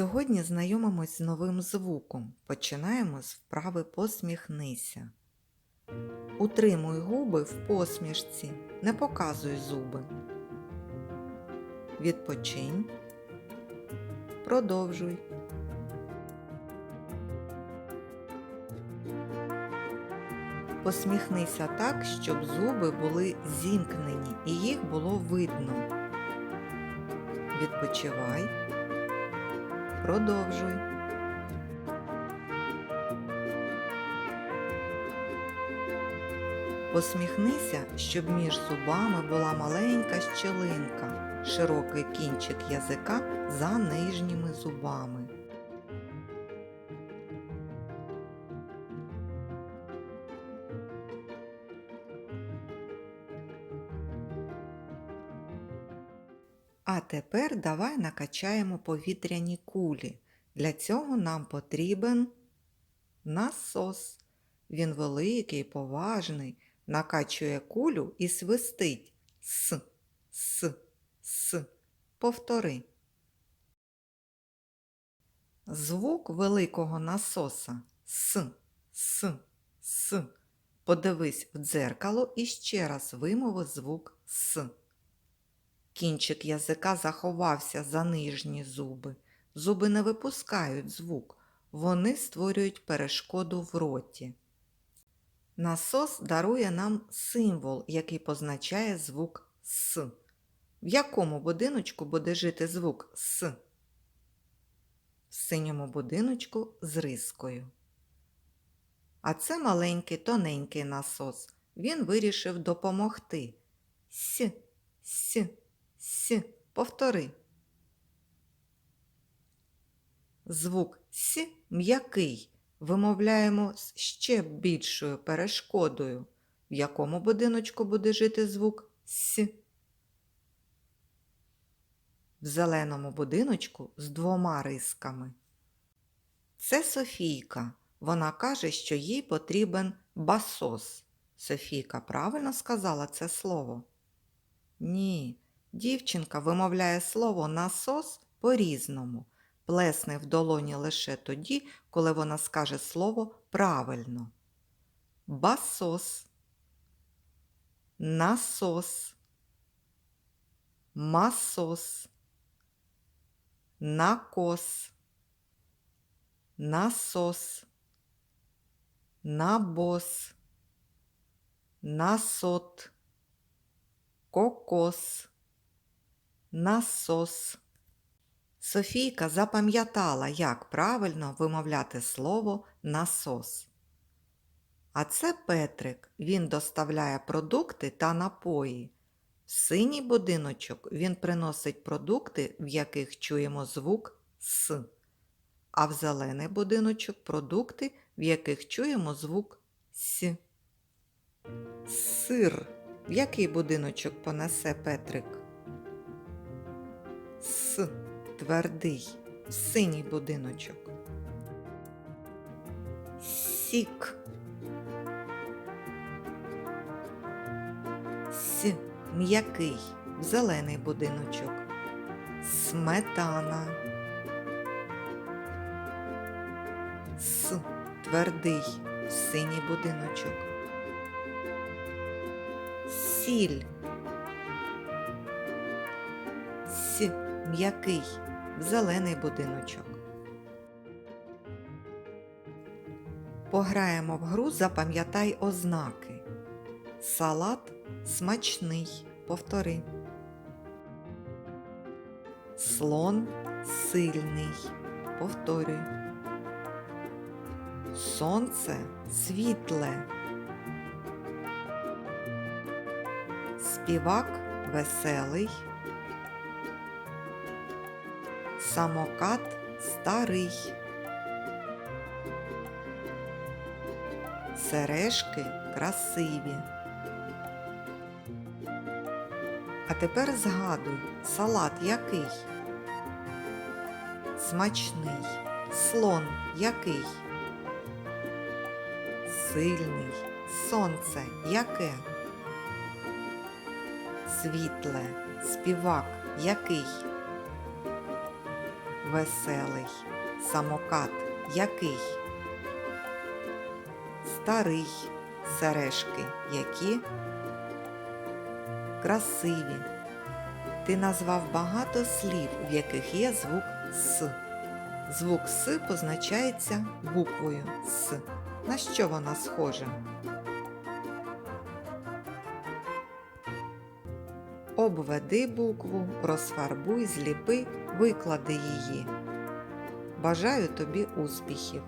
Сьогодні знайомимось з новим звуком. Починаємо з вправи посміхнися. Утримуй губи в посмішці, не показуй зуби. Відпочинь. Продовжуй. Посміхнися так, щоб зуби були зімкнені і їх було видно. Відпочивай. Продовжуй. Посміхнися, щоб між зубами була маленька щелинка, широкий кінчик язика за нижніми зубами. А тепер давай накачаємо повітряні кулі. Для цього нам потрібен насос. Він великий, поважний, накачує кулю і свистить. С, с, с. Повтори. Звук великого насоса С, С, С. Подивись в дзеркало і ще раз вимови звук С. Кінчик язика заховався за нижні зуби. Зуби не випускають звук, вони створюють перешкоду в роті. Насос дарує нам символ, який позначає звук С. В якому будиночку буде жити звук С? В синьому будиночку з рискою. А це маленький тоненький насос. Він вирішив допомогти. С, С. С. Повтори. Звук С м'який. Вимовляємо з ще більшою перешкодою. В якому будиночку буде жити звук С? В зеленому будиночку з двома рисками. Це Софійка. Вона каже, що їй потрібен басос. Софійка правильно сказала це слово? Ні. Дівчинка вимовляє слово насос по-різному, плесне в долоні лише тоді, коли вона скаже слово правильно. Басос, насос, масос, накос, насос, набос, насот, кокос насос. Софійка запам'ятала, як правильно вимовляти слово насос. А це Петрик. Він доставляє продукти та напої. В синій будиночок він приносить продукти, в яких чуємо звук С. А в зелений будиночок продукти, в яких чуємо звук С. Сир. В який будиночок понесе Петрик? Твердий, синій будиночок. Сік. С м'який, зелений будиночок. Сметана. С твердий, синій будиночок. Сіль. С м'який, зелений будиночок. Пограємо в гру Запам'ятай ознаки. Салат смачний. Повтори. Слон сильний. Повторюй. Сонце світле. Співак веселий. Самокат старий. Сережки красиві. А тепер згадуй, салат який? Смачний. Слон який? Сильний. Сонце яке? Світле. Співак який? Веселий. Самокат який? Старий. Сережки які? Красиві. Ти назвав багато слів, в яких є звук С. Звук С позначається буквою С. На що вона схожа? Обведи букву, розфарбуй, зліпи, виклади її. Бажаю тобі успіхів!